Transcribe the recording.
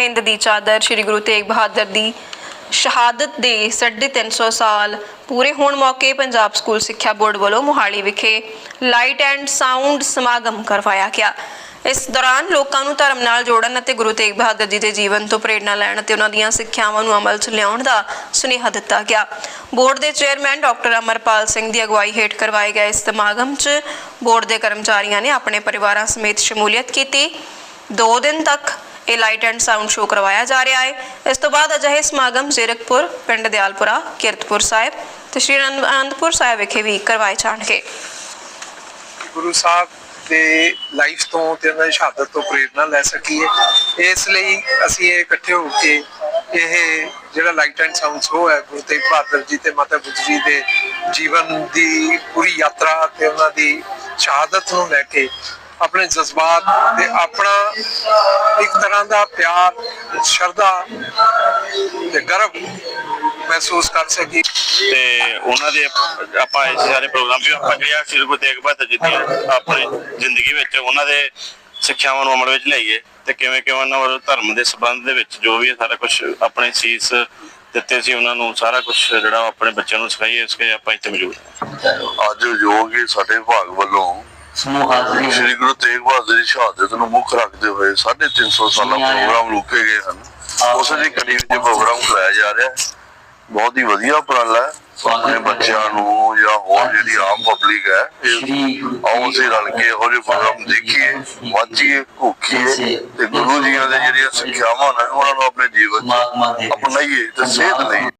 ਹਿੰਦ ਦੀ ਚਾਦਰ ਸ੍ਰੀ ਗੁਰੂ ਤੇਗ ਬਹਾਦਰ ਦੀ ਸ਼ਹਾਦਤ ਦੇ 350 ਸਾਲ ਪੂਰੇ ਹੋਣ ਮੌਕੇ ਪੰਜਾਬ ਸਕੂਲ ਸਿੱਖਿਆ ਬੋਰਡ ਵੱਲੋਂ ਮੋਹਾਲੀ ਵਿਖੇ ਲਾਈਟ ਐਂਡ ਸਾਊਂਡ ਸਮਾਗਮ ਕਰਵਾਇਆ ਗਿਆ। ਇਸ ਦੌਰਾਨ ਲੋਕਾਂ ਨੂੰ ਧਰਮ ਨਾਲ ਜੋੜਨ ਅਤੇ ਗੁਰੂ ਤੇਗ ਬਹਾਦਰ ਜੀ ਦੇ ਜੀਵਨ ਤੋਂ ਪ੍ਰੇਰਣਾ ਲੈਣ ਅਤੇ ਉਹਨਾਂ ਦੀਆਂ ਸਿੱਖਿਆਵਾਂ ਨੂੰ ਅਮਲ 'ਚ ਲਿਆਉਣ ਦਾ ਸੁਨੇਹਾ ਦਿੱਤਾ ਗਿਆ। ਬੋਰਡ ਦੇ ਚੇਅਰਮੈਨ ਡਾਕਟਰ ਅਮਰਪਾਲ ਸਿੰਘ ਦੀ ਅਗਵਾਈ ਹੇਠ ਕਰਵਾਏ ਗਏ ਇਸ ਸਮਾਗਮ 'ਚ ਬੋਰਡ ਦੇ ਕਰਮਚਾਰੀਆਂ ਨੇ ਆਪਣੇ ਪਰਿਵਾਰਾਂ ਸਮੇਤ ਸ਼ਮੂਲੀਅਤ ਕੀਤੀ। ਦੋ ਦਿਨ ਤੱਕ ਇਹ ਲਾਈਟ ਐਂਡ ਸਾਊਂਡ ਸ਼ੋਅ ਕਰਵਾਇਆ ਜਾ ਰਿਹਾ ਹੈ। ਇਸ ਤੋਂ ਬਾਅਦ ਅਜਿਹੇ ਸਮਾਗਮ ਜ਼ੀਰਕਪੁਰ, ਪਿੰਡ ਦਿਆਲਪੁਰਾ, ਕੀਰਤਪੁਰ ਸਾਹਿਬ ਤੇ ਸ਼੍ਰੀ ਅਨੰਦਪੁਰ ਸਾਹਿਬ ਵਿਖੇ ਵੀ ਕਰਵਾਏ ਜਾਣਗੇ। ਗੁਰੂ ਸਾਹਿਬ ਦੇ ਲਾਈਫ ਤੋਂ ਤੇ ਉਹਨਾਂ ਦੀ ਸ਼ਹਾਦਤ ਤੋਂ ਪ੍ਰੇਰਣਾ ਲੈ ਸਕੀਏ। ਇਸ ਲਈ ਅਸੀਂ ਇਹ ਇਕੱਠੇ ਹੋ ਕੇ ਇਹ ਜਿਹੜਾ ਲਾਈਟ ਐਂਡ ਸਾਊਂਡ ਸ਼ੋ ਹੈ, ਗੁਰੂ ਤੇਗ ਬਹਾਦਰ ਜੀ ਤੇ ਮਾਤਾ ਗੁਜਰੀ ਦੇ ਜੀਵਨ ਦੀ ਪੂਰੀ ਯਾਤਰਾ ਤੇ ਉਹਨਾਂ ਦੀ ਸ਼ਹਾਦਤ ਨੂੰ ਲੈ ਕੇ ਆਪਣੇ ਜਜ਼ਬਾਤ ਤੇ ਆਪਣਾ ਇੱਕ ਤਰ੍ਹਾਂ ਦਾ ਪਿਆਰ ਸ਼ਰਧਾ ਤੇ ਗਰਵ ਮਹਿਸੂਸ ਕਰ ਸਕੀ। ਤੇ ਉਹਨਾਂ ਦੇ ਆਪਾਂ ਇਸ ਸਾਰੇ ਪ੍ਰੋਗਰਾਮ ਵੀ ਆਪਾਂ ਜਿਹੜਾ ਸ਼੍ਰੀ ਗੁਰੂ ਤੇਗ ਬਹਾਦਰ ਜੀ ਦੀ ਆਪਣੀ ਜ਼ਿੰਦਗੀ ਵਿੱਚ ਉਹਨਾਂ ਦੇ ਸਿੱਖਿਆਵਾਂ ਨੂੰ ਅਮਲ ਵਿੱਚ ਲਿਆਈਏ ਤੇ ਕਿਵੇਂ ਕਿਵੇਂ ਉਹਨਾਂ ਵੱਲੋਂ ਧਰਮ ਦੇ ਸੰਬੰਧ ਦੇ ਵਿੱਚ ਜੋ ਵੀ ਹੈ ਸਾਰਾ ਕੁਝ ਆਪਣੇ ਸੀਸ ਦਿੱਤੇ ਸੀ ਉਹਨਾਂ ਨੂੰ ਸਾਰਾ ਕੁਝ ਜਿਹੜਾ ਆਪਣੇ ਬੱਚਿਆਂ ਨੂੰ ਸਿਖਾਈਏ ਇਸ ਕੇ ਆਪਾਂ ਇੱਥੇ ਮੌਜੂਦ ਹਾਂ। ਅੱਜ ਜੋ ਕਿ ਸਾਡੇ ਵਿਭਾਗ ਵੱਲੋਂ ਸਮੂਹ ਹਾਜ਼ਰੀ ਸ੍ਰੀ ਗੁਰੂ ਤੇਗ ਬਹਾਦਰ ਦੀ ਸ਼ਹਾਦਤ ਨੂੰ ਮੁੱਖ ਰੱਖਦੇ ਹੋਏ 350 ਸਾਲਾ ਪ੍ਰੋਗਰਾਮ ਰੋਕੇ ਗਏ ਹਨ। ਉਸ ਦੀ ਕੜੀ ਵਿੱਚ ਪ੍ਰੋਗਰਾਮ ਕਰਾਇਆ ਜਾ ਰਿਹਾ ਹੈ। ਬਹੁਤ ਹੀ ਵਧੀਆ ਉਪਰਾਲਾ ਹੈ। ਆਪਣੇ ਬੱਚਿਆਂ ਨੂੰ ਜਾਂ ਹੋਰ ਜਿਹੜੀ ਆਮ ਪਬਲਿਕ ਹੈ ਆਓ ਅਸੀਂ ਰਲ ਕੇ ਇਹੋ ਜਿਹੇ ਪ੍ਰੋਗਰਾਮ ਦੇਖੀਏ ਵਾਚੀਏ ਭੁੱਖੀਏ ਤੇ ਗੁਰੂ ਜੀਆਂ ਦੇ ਜਿਹੜੀਆਂ ਸਿੱਖਿਆਵਾਂ ਨੇ ਉਹਨਾਂ ਨੂੰ ਆਪਣੇ ਜੀਵਨ 'ਚ ਅਪਣਾਈਏ ਤੇ ਸੇਧ ਲਈਏ